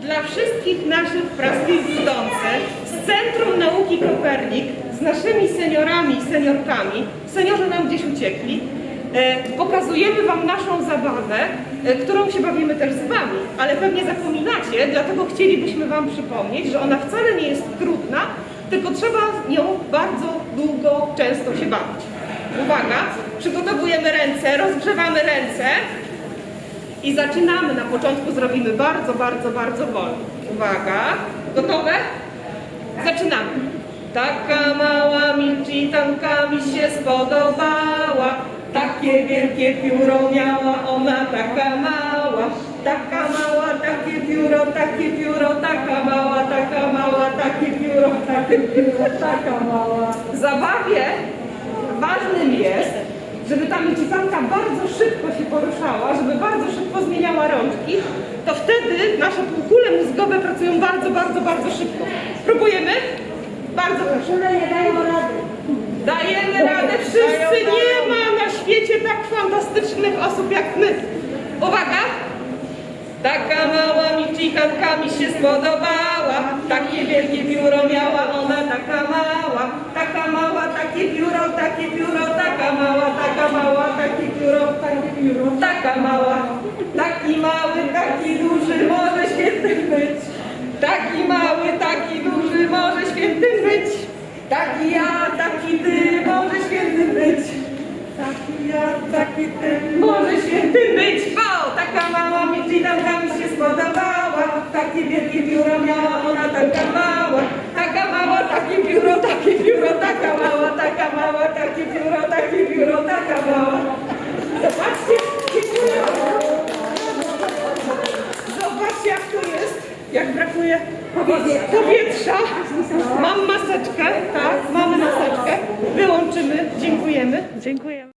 Dla wszystkich naszych praskich zdących z Centrum Nauki Kopernik, z naszymi seniorami i seniorkami, seniorzy nam gdzieś uciekli, e, pokazujemy Wam naszą zabawę, e, którą się bawimy też z Wami, ale pewnie zapominacie, dlatego chcielibyśmy Wam przypomnieć, że ona wcale nie jest trudna, tylko trzeba nią bardzo długo, często się bawić. Uwaga, przygotowujemy ręce, rozgrzewamy ręce i zaczynamy. Na początku zrobimy bardzo, bardzo, bardzo wolno. Uwaga, gotowe? Zaczynamy. Taka mała milczytanka mi się spodobała, takie wielkie pióro miała ona, taka mała, taka mała, takie pióro, takie pióro, taka mała, taka mała, takie pióro, takie pióro, taka mała. W zabawie ważnym jest, żeby ta milczytanka bardzo szybko się poruszała, żeby bardzo szybko zmieniała rączki, wtedy nasze półkule mózgowe pracują bardzo, bardzo, bardzo szybko. Próbujemy? Bardzo proszę. Nie dają rady. Dajemy radę. Wszyscy nie ma na świecie tak fantastycznych osób jak my. Uwaga! Taka mała michikanka mi się spodobała, takie wielkie pióro miała ona, taka mała, taka mała, takie pióro, takie pióro, taka mała, taka mała, takie pióro, takie pióro, taka mała, taki mały, taki świętym być. Taki mały, taki duży, może świętym być. Taki ja, taki ty, może świętym być. Taki ja, taki ty, może świętym być. O, taka mała miczytanka mi się spodobała. Takie wielkie biuro miała ona, taka mała. Taka mała, takie biuro, takie biuro, taka mała, taka mała, takie biuro, takie biuro, taka mała. Jak brakuje powietrza. Mam maseczkę, tak, mamy maseczkę. Wyłączymy, dziękujemy. Dziękujemy.